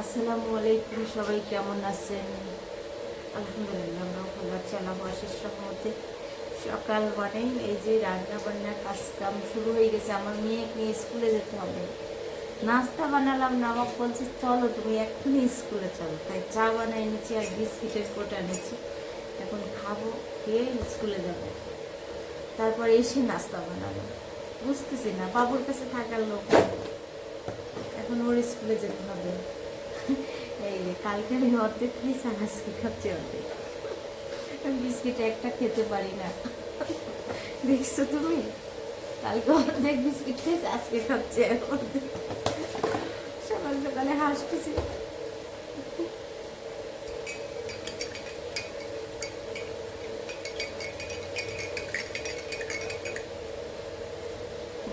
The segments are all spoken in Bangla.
আসসালামু আলাইকুম, সবাই কেমন আছেন? আলহামদুলিল্লাহ, আমরা ভালো আছি আল্লাহ আশিস রহমতে। সকাল মানে এই যে রান্না বান্নার কাজ কাম শুরু হয়ে গেছে, আমার মেয়েকে নিয়ে স্কুলে যেতে হবে। নাস্তা বানালাম না আমাকে বলছে চলো তুমি এক্ষুনি স্কুলে চলো। তাই চা বানাই এনেছি আর বিস্কিটের কোটা এনেছি। এখন খাব, খেয়ে স্কুলে যাব। তারপর এসে নাস্তা বানাবো। বুঝতেছি না, বাবুর কাছে থাকার লোক এখন ওর স্কুলে যেতে হবে। এই কালকে আমি অর্ধেক খাইছি খাচ্ছি অর্ধেক। আমি বিস্কিট একটা খেতে পারি না। দেখছ তুমি? কালকে অর্ধেক বিস্কিট খেয়েছি, আজকে খাচ্ছে অর্ধেক সকাল সকালে হাসতেছি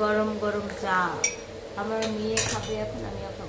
গরম গরম চা। আমার মেয়ে খাবে এখন, আমিও খাব।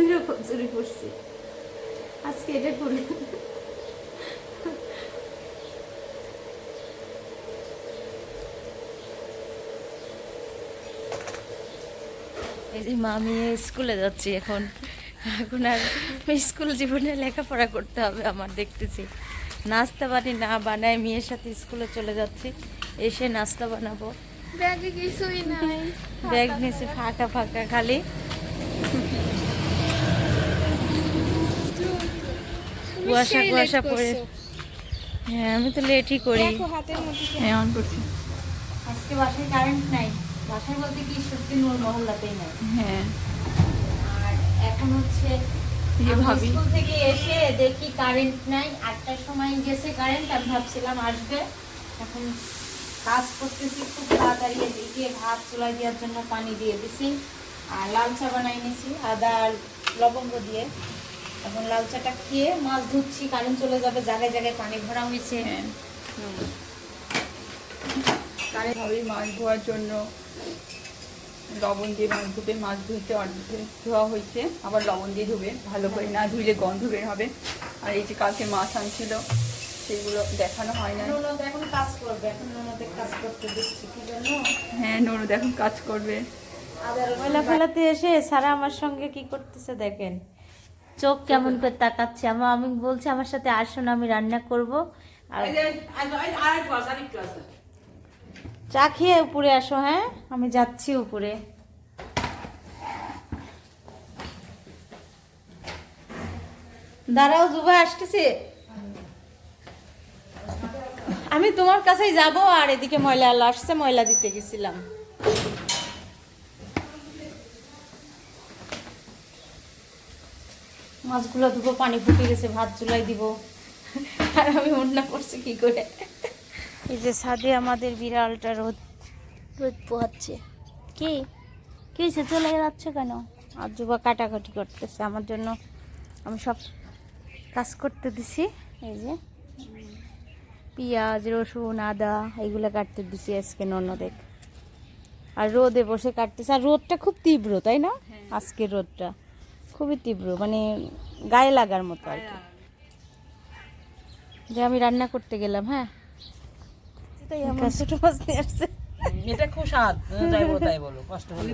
দুই রকম চুরি পরছি আজকে এটা করে এই যে মা আমি স্কুলে যাচ্ছি এখন। এখন আর স্কুল জীবনে লেখাপড়া করতে হবে আমার দেখতেছি। নাস্তা বানি না বানায় মেয়ের সাথে স্কুলে চলে যাচ্ছি। এসে নাস্তা বানাবো। ব্যাগে কিছুই নাই। ব্যাগ নিয়েছি ফাঁকা ফাঁকা খালি। কুয়াশা কুয়াশা পড়ে। হ্যাঁ আমি তো লেটই করি। হ্যাঁ অন করছি। আজকে বাসায় কারেন্ট নাই। বাসায় বলতে কি সত্যি নূর মহল্লাতেই নাই। হ্যাঁ। আর এখন হচ্ছে এই যে আমি ভাবি। স্কুল থেকে এসে দেখি কারেন্ট নাই। আটটার সময় গেছে কারেন্ট আমি ভাবছিলাম আসবে। এখন কাজ করতেছি খুব তাড়াতাড়ি ভাত দেওয়ার জন্য পানি দিয়ে দিছি। আর লাল চা বানাই নিছি আদা আর লবঙ্গ দিয়ে। এখন লাল চাটা খেয়ে মাছ ধুচ্ছি কারেন্ট চলে যাবে জায়গায় জায়গায় পানি ভরা হয়েছে। হ্যাঁ। কারে ভাবি মাছ ধোয়ার জন্য। লবণ দিয়ে মাছ ধুবে মাছ ধুইতে অর্ধেক ধোয়া হয়েছে আবার লবণ দিয়ে ধুবে। ভালো করে না ধুইলে গন্ধ বের হবে। আর এই যে কালকে মাছ আনছিল সেগুলো দেখানো হয় না এখন কাজ করবে এখন ননদের কাজ করতে দিচ্ছি কি জন্য হ্যাঁ ননদ এখন কাজ করবে। ময়লা ফেলাতে এসে সারা আমার সঙ্গে কি করতেছে দেখেন। চোখ কেমন করে তাকাচ্ছে? আমার আমি বলছি আমার সাথে আসুন আমি রান্না করব। চা খেয়ে উপরে আসো হ্যাঁ? আমি যাচ্ছি উপরে। দাঁড়াও জুবা আসতেছে। আমি তোমার কাছেই যাব আর এদিকে ময়লা আসছে ময়লা দিতে গেছিলাম। মাছগুলো ধুবো পানি ফুটে গেছে ভাত চুলাই দিব। আর আমি অন্যা করছি কি করে? এই যে ছাদে আমাদের বিড়ালটা রোদ রোদ পোহাচ্ছে। কি? কি হয়েছে? চলে যাচ্ছে কেন? আর যুবা কাটাকাটি করতেছে। আমার জন্য আমি সব কাজ করতে দিছি। এই যে পেঁয়াজ রসুন আদা এগুলো কাটতে দিছি আজকে ননদেক আর রোদে বসে কাটতেছে। আর রোদটা খুব তীব্র তাই না? আজকের রোদটা। খুবই তীব্র মানে গায়ে লাগার মতো আর কি। যে আমি রান্না করতে গেলাম হ্যাঁ? তাই আমার ছোট মাছ নিয়ে আসছে। এটা খুব স্বাদ যাই বলো তাই বলো কষ্ট হলে।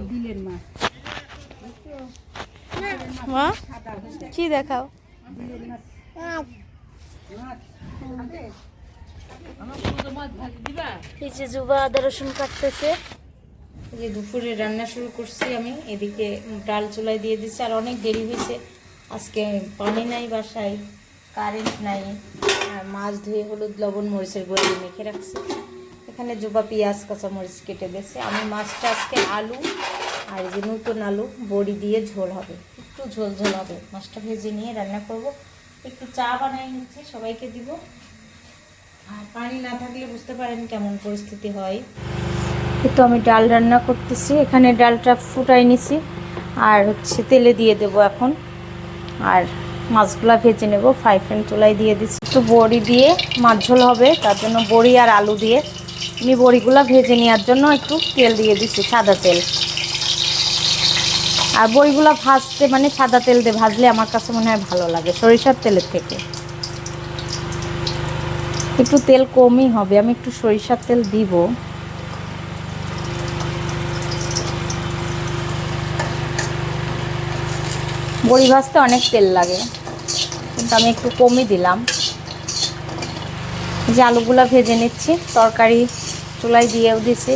মা কি দেখাও? এই যে জুবা আদা রসুন কাটতেছে। যে দুপুরে রান্না শুরু করছি আমি, এদিকে ডাল চুলাই দিয়ে দিচ্ছি, আর অনেক দেরি হয়েছে। আজকে পানি নাই বাসায় কারেন্ট নাই, আর মাছ ধুয়ে হলুদ, লবণ, মরিচের গুঁড়ো মেখে রাখছি। এখানে জুবা, পেঁয়াজ কাঁচা মরিচ কেটে দিয়েছে। আমি মাছটা আজকে আলু আর যে নতুন আলু, বড়ি দিয়ে ঝোল হবে। একটু ঝোল ঝোল হবে। মাছটা ভেজে নিয়ে রান্না করব। একটু চা বানাই নিচ্ছি, সবাইকে দিব। আর পানি না থাকলে বুঝতে পারেন কেমন পরিস্থিতি হয়। তো আমি ডাল রান্না করতেছি। এখানে ডালটা ফুটাই নিছি আর হচ্ছে তেলে দিয়ে দেবো এখন। আর মাছগুলা ভেজে নেব ফ্রাই প্যান চুলাই দিয়ে দিচ্ছি একটু বড়ি দিয়ে মাছ ঝোল হবে, তার জন্য বড়ি আর আলু দিয়ে। আমি বড়িগুলো ভেজে নেওয়ার জন্য একটু তেল দিয়ে দিচ্ছি সাদা তেল। আর বড়িগুলো ভাজতে মানে সাদা তেল দিয়ে ভাজলে আমার কাছে মনে হয় ভালো লাগে, সরিষার তেলের থেকে। একটু তেল কমই হবে, আমি একটু সরিষার তেল দিব। বড়ি ভাজতে অনেক তেল লাগে, কিন্তু আমি একটু কমই দিলাম। যে আলুগুলো ভেজে নিচ্ছি, তরকারি চুলাই দিয়েও দিছি।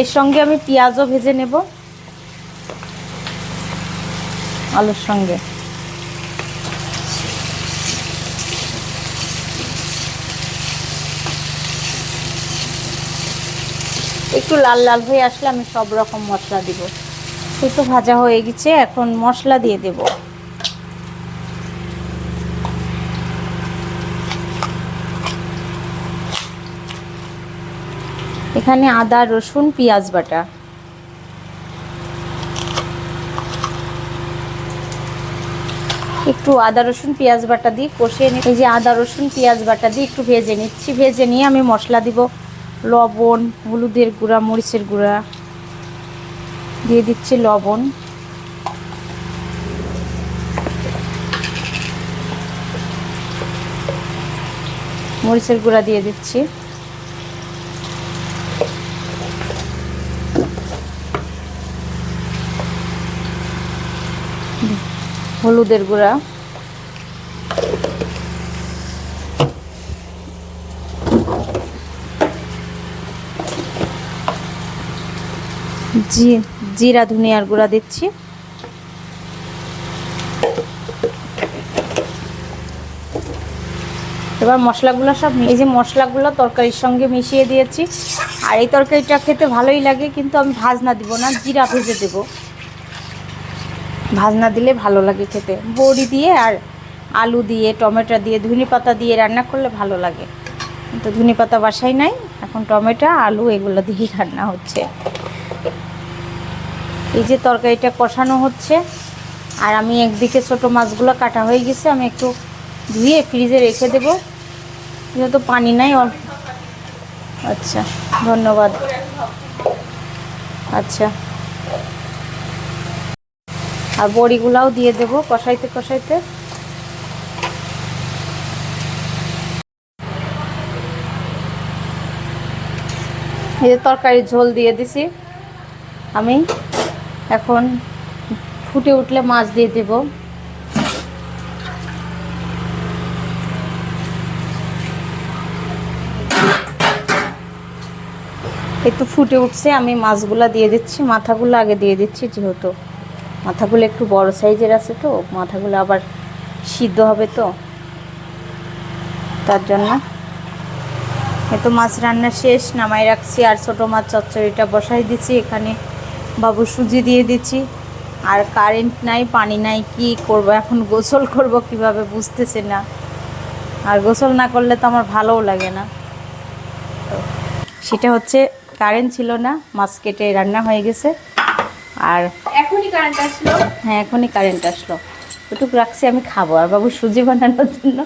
এর সঙ্গে আমি পেঁয়াজও ভেজে নেব, আলুর সঙ্গে। একটু লাল লাল হয়ে আসলে আমি সব রকম মশলা দিব। একটু ভাজা হয়ে গেছে, এখন মশলা দিয়ে দেব। এখানে আদা, রসুন, পেঁয়াজ বাটা। একটু আদা, রসুন, পেঁয়াজ বাটা দিয়ে কষিয়ে নিই এই যে আদা, রসুন, পেঁয়াজ বাটা দিয়ে একটু ভেজে নিচ্ছি। ভেজে নিয়ে আমি মশলা দিব। লবণ, হলুদের গুঁড়া, মরিচের গুঁড়া। দিয়ে দিচ্ছি লবণ। মরিচের গুঁড়া দিয়ে দিচ্ছি। হলুদের গুঁড়া। জি জিরা ধনিয়ার গুঁড়া দিচ্ছি। এবার মশলাগুলো সব এই যে মশলাগুলো তরকারির সঙ্গে মিশিয়ে দিয়েছি। আর এই তরকারিটা খেতে ভালোই লাগে, কিন্তু আমি ভাজনা দিব না, জিরা ভেজে দেব। ভাজনা দিলে ভালো লাগে খেতে। বড়ি দিয়ে আর আলু দিয়ে, টমেটো দিয়ে, ধনে পাতা দিয়ে রান্না করলে ভালো লাগে। কিন্তু ধনে পাতা বাসায় নাই, এখন টমেটো, আলু এগুলো দিয়েই রান্না হচ্ছে। এই যে তরকারিটা কষানো হচ্ছে। আর আমি একদিকে ছোট মাছগুলো কাটা হয়ে গেছে, আমি একটু ধুয়ে ফ্রিজে রেখে দেব। যেহেতু পানি নাই আচ্ছা ধন্যবাদ। আচ্ছা। আর বড়িগুলাও দিয়ে দেব কষাইতে কষাইতে। এই যে তরকারির ঝোল দিয়ে দিছি আমি। এখন ফুটে উঠলে মাছ দিয়ে দেব। একটু ফুটে উঠছে, আমি মাছগুলো দিয়ে দিচ্ছি। মাথাগুলো আগে দিয়ে দিচ্ছি যেহেতু। মাথাগুলো একটু বড় সাইজের আছে তো, মাথাগুলো আবার সিদ্ধ হবে তো। তার জন্য এ তো মাছ রান্না শেষ, নামাই রাখছি। আর ছোটো মাছ চচ্চড়িটা বসাই দিচ্ছি এখানে। বাবু সুজি দিয়ে দিচ্ছি। আর কারেন্ট নাই পানি নাই কি করব? এখন গোসল করব কীভাবে বুঝতেছে না। আর গোসল না করলে তো আমার ভালোও লাগে না। সেটা হচ্ছে কারেন্ট ছিল না মাছ কেটে রান্না হয়ে গেছে। আর এখনই কারেন্ট আসলো? হ্যাঁ এখনই কারেন্ট আসলো। ওটুকু রাখছি আমি খাব। আর বাবু সুজি বানানোর জন্য।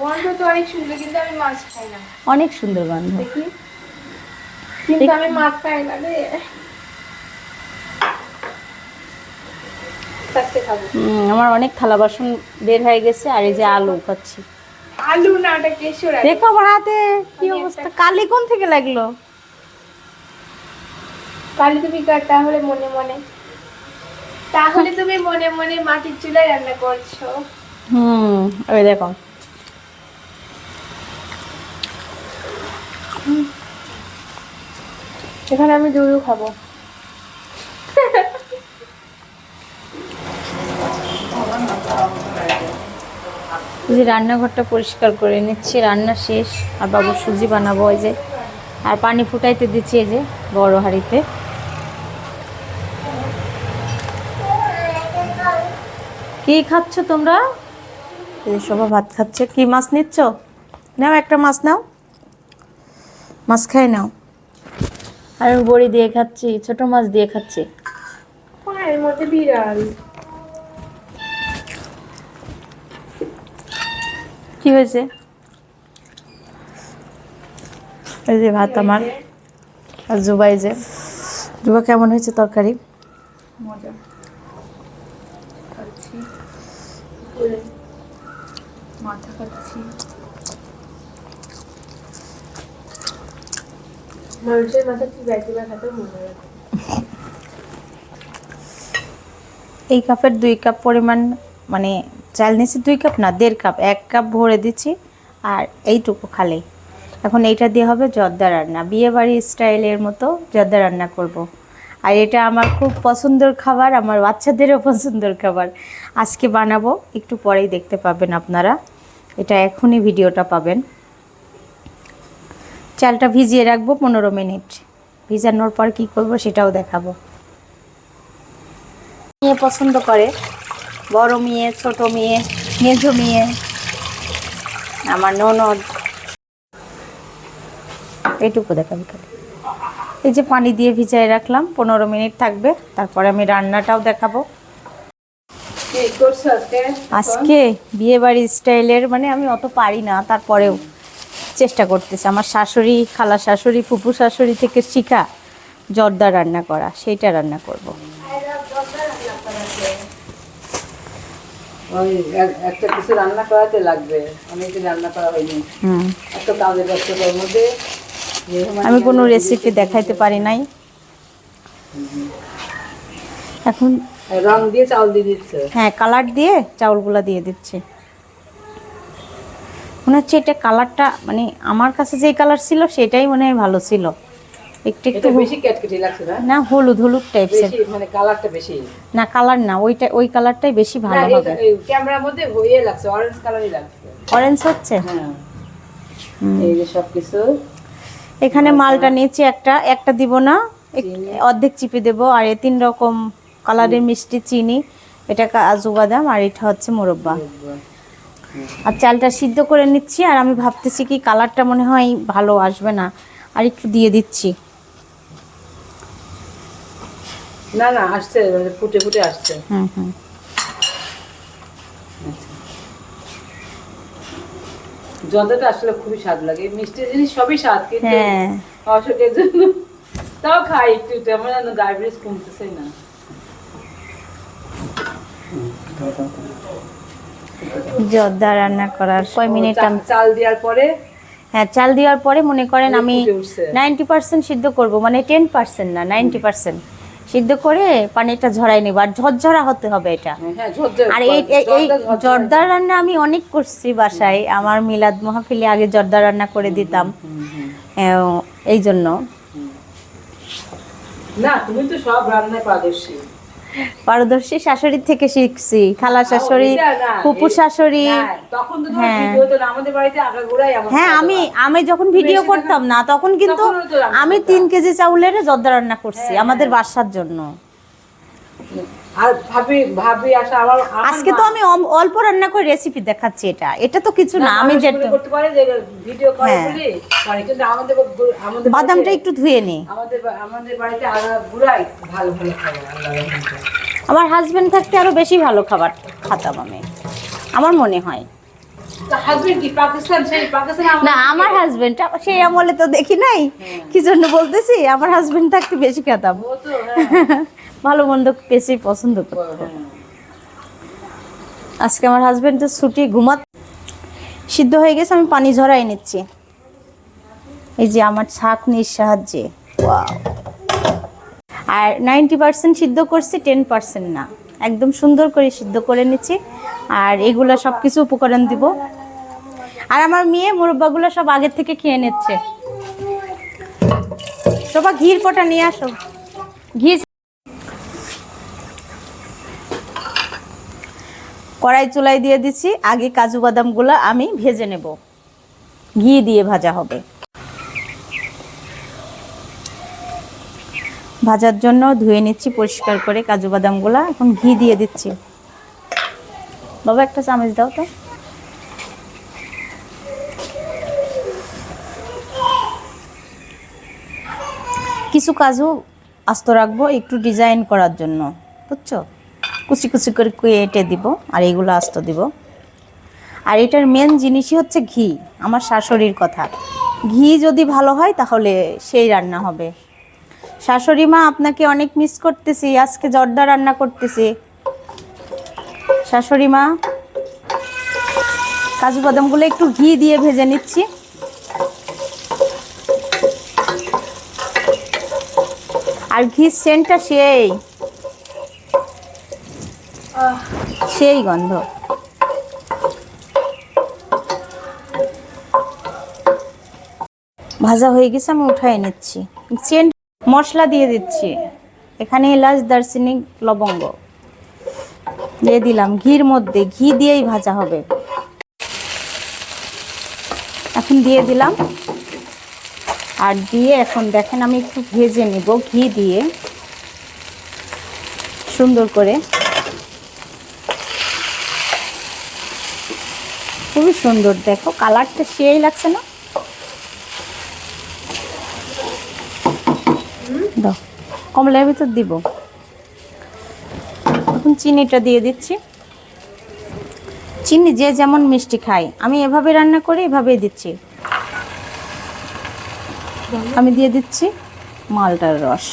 গন্ধ তো অনেক সুন্দর কিন্তু আমি মাছ খাই না। অনেক সুন্দর গন্ধ। দেখি। কিন্তু আমি মাছ খাই না রে আস্তে খাব উম, আমার অনেক থালা বাসন বের হয়ে গেছে আর এই যে আলু খাচ্ছি। আলু না ওটা কেশর। দেখো আমার হাতে কি অবস্থা? কালি কোন থেকে লাগল? কালি তুমি কার তাহলে মনে মনে। তাহলে তুমি মনে মনে মাটির চুলায় রান্না করছ। হুম ওই দেখো। এখানে আমি দুধও খাব। যে রান্নাঘরটা পরিষ্কার করে নিচ্ছি রান্না শেষ। আর বাবু সুজি বানাবো ওই যে। আর পানি ফুটাইতে দিচ্ছি এই যে বড় হাঁড়িতে। কি খাচ্ছ তোমরা? সবাই ভাত খাচ্ছে। কি মাছ নিচ্ছ? নাও একটা মাছ নাও। মাছ খাই নাও। আর আমি বড়ি দিয়ে খাচ্ছি ছোট মাছ দিয়ে খাচ্ছি। এর মধ্যে বিড়াল। কি হয়েছে? এই যে ভাত আমার আর জুবাই যে। জুবা কেমন হয়েছে তরকারি? মজা। মাথা খাচ্ছি। মানুষের মাথা চিবাই চিবাই খাতে মনে এই কাপের দুই কাপ পরিমাণ মানে চাল নিয়েছি দুই কাপ না, দেড় কাপ, এক কাপ ভরে দিচ্ছি আর এইটুকু খালি। এখন এইটা দিয়ে হবে জর্দা রান্না। বিয়ে বাড়ি স্টাইলের মতো জর্দা রান্না করব। আর এটা আমার খুব পছন্দের খাবার, আমার বাচ্চাদেরও পছন্দের খাবার। আজকে বানাবো, একটু পরেই দেখতে পাবেন আপনারা। এটা এখনই ভিডিওটা পাবেন। চালটা ভিজিয়ে রাখব পনেরো মিনিট। ভিজানোর পর কি করব সেটাও দেখাবো। মেয়ে পছন্দ করে। বড় মেয়ে, ছোট মেয়ে, মেঝো মেয়ে, আমার ননদ। এইটুকু দেখাবি খালি। এই যে পানি দিয়ে ভিজাই রাখলাম, পনেরো মিনিট থাকবে, তারপরে আমি রান্নাটাও দেখাবো। আজকে বিয়ে বাড়ি স্টাইলের মানে আমি অত পারি না, তারপরেও চেষ্টা করতেছি। আমার শাশুড়ি, খালা শাশুড়ি, ফুপু শাশুড়ি থেকে শিখা, জর্দা রান্না করা, সেইটা রান্না করব। ওই এক- একটা কিছু রান্না করাতে লাগবে। অনেকদিন রান্না করা হয়নি। হুম। এত কাজের ব্যস্ততার মধ্যে আমি কোনো রেসিপি দেখাইতে পারি নাই। এখন রং দিয়ে চাউল দিয়ে দিচ্ছে। হ্যাঁ কালার দিয়ে চাউলগুলো দিয়ে দিচ্ছে। মনে হচ্ছে এটা কালারটা মানে আমার কাছে যে কালার ছিল সেটাই মনে হয় ভালো ছিল। একটু একটু বেশি ক্যাটকেটি লাগছে না? না হলুদ হলুদ মানে কালারটা বেশি। না কালার না ওইটা ওই কালারটাই বেশি ভালো হবে। ক্যামেরার মধ্যে হয়ে লাগছে অরেঞ্জ কালারই লাগছে। অরেঞ্জ হচ্ছে? হ্যাঁ। এই যে সব কিছু এখানে মালটা নিয়েছি একটা একটা দিব না। অর্ধেক চিপে দেবো আর এ তিন রকম কালারের মিষ্টি চিনি। এটা কাজু বাদাম আর এটা হচ্ছে মোরব্বা। আর চালটা সিদ্ধ করে নিচ্ছি আর আমি ভাবতেছি কি কালারটা মনে হয় ভালো আসবে না। আর একটু দিয়ে দিচ্ছি। না না আসছে মানে ফুটে ফুটে আসছে। হুম হুম। জর্দাটা আসলে খুবই স্বাদ লাগে। মিষ্টি জিনিস সবই স্বাদ কিন্তু হ্যাঁ। অসুখের জন্য তাও খাই একটু একটু আমার যেন ডায়াবেটিস কমতেছে না। জর্দা রান্না করার কয় মিনিট চাল- দেওয়ার পরে? হ্যাঁ চাল দেওয়ার পরে মনে করেন আমি নাইনটি পার্সেন্ট সিদ্ধ করব মানে টেন পার্সেন্ট না নাইনটি পার্সেন্ট সিদ্ধ করে পানিটা ঝরাই নেব। আর ঝরঝরা হতে হবে এটা। হ্যাঁ আর এই এই- জর্দার রান্না আমি অনেক করছি বাসায়। আমার মিলাদ মাহফিলে আগে জর্দা রান্না করে দিতাম। এই জন্য। না তুমি তো সব রান্নায় পারদর্শী। পারদর্শী শাশুড়ির থেকে শিখছি খালা শাশুড়ি ফুপু শাশুড়ি হ্যাঁ। হ্যাঁ আমি আমি যখন ভিডিও করতাম না তখন কিন্তু আমি তিন কেজি চাউলের জর্দা রান্না করছি হ্যাঁ, আমাদের হ্যাঁ। বাসার জন্য আর ভাবি ভাবি আসা আমার আজকে তো আমি অল্প রান্না করে রেসিপি দেখাচ্ছি এটা। এটা তো কিছু না আমি যেটা করতে পারে যে ভিডিও করে হ্যাঁ। বলে কিন্তু আমাদের আমাদের বাদামটা একটু ধুয়ে নি। আমাদের আমাদের বাড়িতে আগাগোড়াই ভালো ভালো খাবার আমার হাজবেন্ড থাকতে আরও বেশি ভালো খাবার খাতাম আমি। আমার মনে হয়। না আমার হাজবেন্ড সেই আমলে তো দেখি নাই। কি জন্য বলতেছি? আমার হাজবেন্ড থাকতে বেশি খেতাম। হ্যাঁ। ভালো মন্দ বেশি পছন্দ করতো। আজকে আমার হাজবেন্ডের ছুটি, ঘুমাত সিদ্ধ হয়ে গেছে, আমি পানি ঝরাই নিচ্ছি। এই যে আমার ছাঁকনির সাহায্যে। আর নাইনটি পার্সেন্ট সিদ্ধ করছি, টেন পার্সেন্ট না। একদম সুন্দর করে সিদ্ধ করে নিচ্ছি, আর এগুলো সব কিছু উপকরণ দিব। আর আমার মেয়ে মুরব্বাগুলো সব আগের থেকে খেয়ে নিচ্ছে। সবা ঘির পটা নিয়ে আসো। ঘি কড়াই চুলাই দিয়ে দিচ্ছি আগে কাজু বাদামগুলো আমি ভেজে নেব। ঘি দিয়ে ভাজা হবে। ভাজার জন্য ধুয়ে নিচ্ছি, পরিষ্কার করে কাজু বাদামগুলো। এখন ঘি দিয়ে দিচ্ছি। বাবা, একটা চামচ দাও তো। কিছু কাজু আস্ত রাখব, একটু ডিজাইন করার জন্য। বুঝছ? কুচি কুচি করে কেটে দিব, আর এগুলো আস্ত দিব। আর এটার মেন জিনিসই হচ্ছে ঘি, আমার শাশুড়ির কথা। ঘি যদি ভালো হয়, তাহলে সেই রান্না হবে। শাশুড়ি মা, আপনাকে অনেক মিস করতেছি, আজকে জর্দা রান্না করতেছি। শাশুড়ি মা, কাজু বাদামগুলো একটু ঘি দিয়ে ভেজে নিচ্ছি। আর ঘির সেন্টটা সেই। সেই গন্ধ। ভাজা হয়ে গেছে, আমি উঠাই নিচ্ছি। মশলা দিয়ে দিচ্ছি। এখানে এলাচ, দারচিনি, লবঙ্গ। দিয়ে দিলাম ঘির মধ্যে। ঘি দিয়েই ভাজা হবে। এখন দিয়ে দিলাম। আর দিয়ে এখন দেখেন আমি একটু ভেজে নিব ঘি দিয়ে। সুন্দর করে। খুবই সুন্দর। দেখো, কালারটা সেই লাগছে না? দাও, কমলার ভিতর দিব। এখন চিনিটা দিয়ে দিচ্ছি। চিনি যে যেমন মিষ্টি খায়। আমি এভাবে রান্না করি, এভাবেই দিচ্ছি। আমি দিয়ে দিচ্ছি মালটার রস।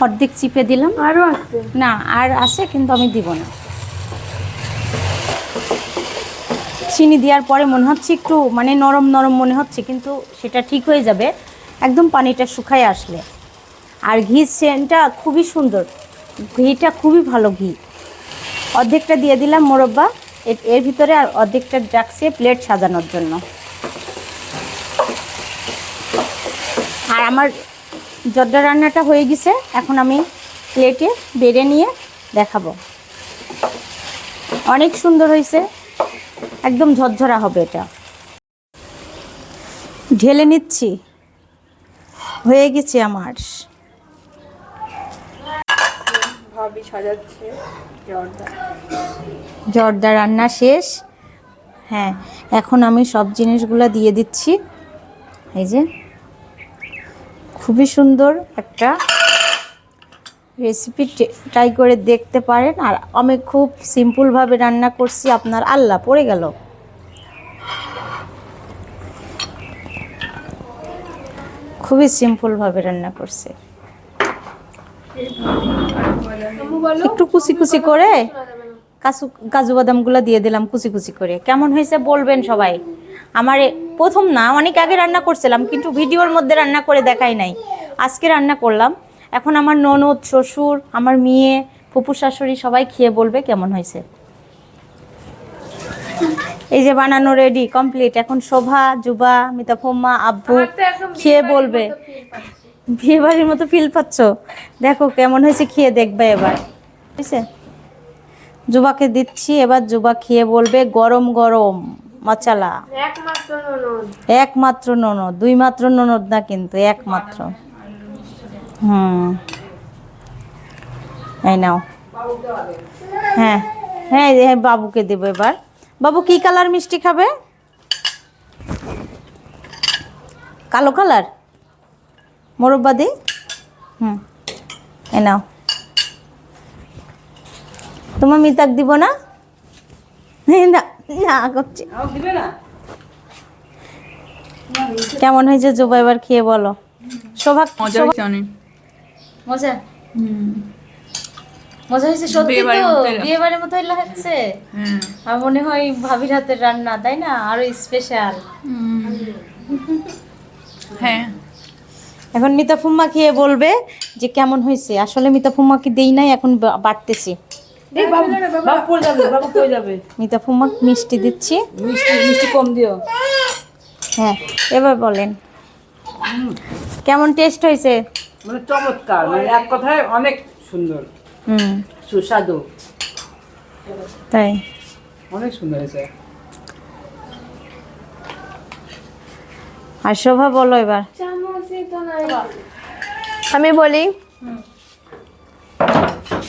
অর্ধেক চিপে দিলাম। আরও আছে? না আর আছে কিন্তু আমি দিব না। চিনি দেওয়ার পরে মনে হচ্ছে একটু মানে নরম নরম মনে হচ্ছে কিন্তু সেটা ঠিক হয়ে যাবে। একদম পানিটা শুকায় আসলে। আর ঘি সেন্টটা খুবই সুন্দর। ঘিটা খুবই ভালো ঘি। অর্ধেকটা দিয়ে দিলাম মোরব্বা। এর- এর ভিতরে আর অর্ধেকটা রাখছি প্লেট সাজানোর জন্য। আর আমার জর্দা রান্নাটা হয়ে গেছে এখন আমি প্লেটে বেড়ে নিয়ে দেখাবো। অনেক সুন্দর হয়েছে একদম ঝরঝরা হবে এটা। ঢেলে নিচ্ছি হয়ে গেছে আমার। জর্দা রান্না শেষ। হ্যাঁ এখন আমি সব জিনিসগুলো দিয়ে দিচ্ছি। এই যে খুবই সুন্দর একটা রেসিপি ট্রাই করে দেখতে পারেন। আর আমি খুব সিম্পলভাবে রান্না করছি, আপনার আল্লাহ, পড়ে গেল। খুবই সিম্পলভাবে রান্না করছে। একটু কুচি কুচি করে কাজু কাজু বাদামগুলো দিয়ে দিলাম কুচি কুচি করে। কেমন হয়েছে বলবেন সবাই? আমার প্রথম না অনেক আগে রান্না করছিলাম কিন্তু ভিডিওর মধ্যে রান্না করে দেখাই নাই। আজকে রান্না করলাম। এখন আমার ননদ শ্বশুর আমার মেয়ে ফুপু শাশুড়ি সবাই খেয়ে বলবে কেমন হয়েছে। এই যে বানানো রেডি কমপ্লিট এখন শোভা জুবা মিতা ফম্মা আব্বু খেয়ে বলবে। বিয়ে বাড়ির মতো ফিল পাচ্ছ? দেখো কেমন হয়েছে খেয়ে দেখবে এবার। বুঝছে জুবাকে দিচ্ছি এবার জুবা খেয়ে বলবে গরম গরম। মচালা একমাত্র ননদ। দুই মাত্র ননদ না কিন্তু একমাত্র। হুম। এই নাও। হ্যাঁ হ্যাঁ এই যে বাবুকে দেবো এবার। বাবু কি কালার মিষ্টি খাবে? কালো কালার? মোরব্বাদি? হুম এ নাও। তোমার মিতাক দিব না? না না করছি। কেমন হয়েছে জুবা এবার খেয়ে বলো। শোভা মজা হয়েছে অনেক। মজা? মজা হয়েছে সত্যি তো। মতোই লাগছে। বিয়ে বাড়ির লাগছে। হ্যাঁ। আর মনে হয় ভাবির হাতের রান্না তাই না? আরও স্পেশাল হ্যাঁ। এখন মিতা ফুম্মা খেয়ে বলবে যে কেমন হয়েছে। আসলে মিতা ফুম্মাকে দেই নাই এখন বাড়তেছি। দেখ বাবু বাবু পড়ে যাবে বাবু পড়ে যাবে। মিতা ফুম্মা মিষ্টি দিচ্ছি। মিষ্টি মিষ্টি কম দিও। হ্যাঁ এবার বলেন। কেমন টেস্ট হয়েছে? মানে চমৎকার মানে এক কথায় অনেক সুন্দর। হুম। সুস্বাদু। তাই। অনেক সুন্দর হয়েছে। আর শোভা বলো এবার। চামচই তো নাই। আমি বলি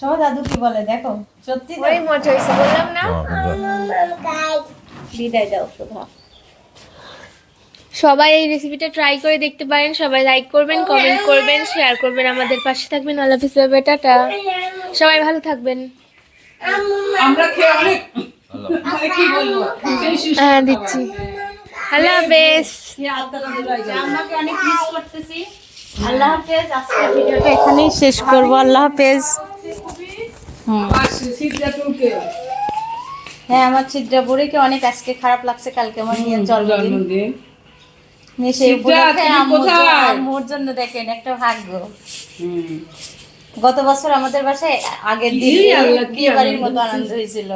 সহ দাদু কি বলে দেখো সত্যি? ওই মজা হয়েছে বললাম না? হ্যাঁ। বিদায় দাও শোভা। সবাই এই রেসিপিটা ট্রাই করে দেখতে পারেন সবাই লাইক করবেন কমেন্ট করবেন শেয়ার করবেন আমাদের পাশে থাকবেন। আল্লাহ হাফিজ বাবা টাটা। সবাই ভালো থাকবেন। আমরা খেয়ে অনেক হ্যাঁ দিচ্ছি। আমাকে অনেক মিস করতেছি? আল্লাহ হাফেজ আজকের ভিডিওটা এখানেই শেষ করব। আল্লাহ হাফেজ। হ্যাঁ আমার ছিদ্রা বুড়িকে অনেক আজকে খারাপ লাগছে কালকে আমার মেয়ের জন্মদিন। সেই উপলক্ষে আম্মুর জন্য- দেখেন একটা ভাগ্য। গত বছর আমাদের বাসায় আগের দিন বিয়ে বাড়ির মতো আনন্দ হয়েছিল।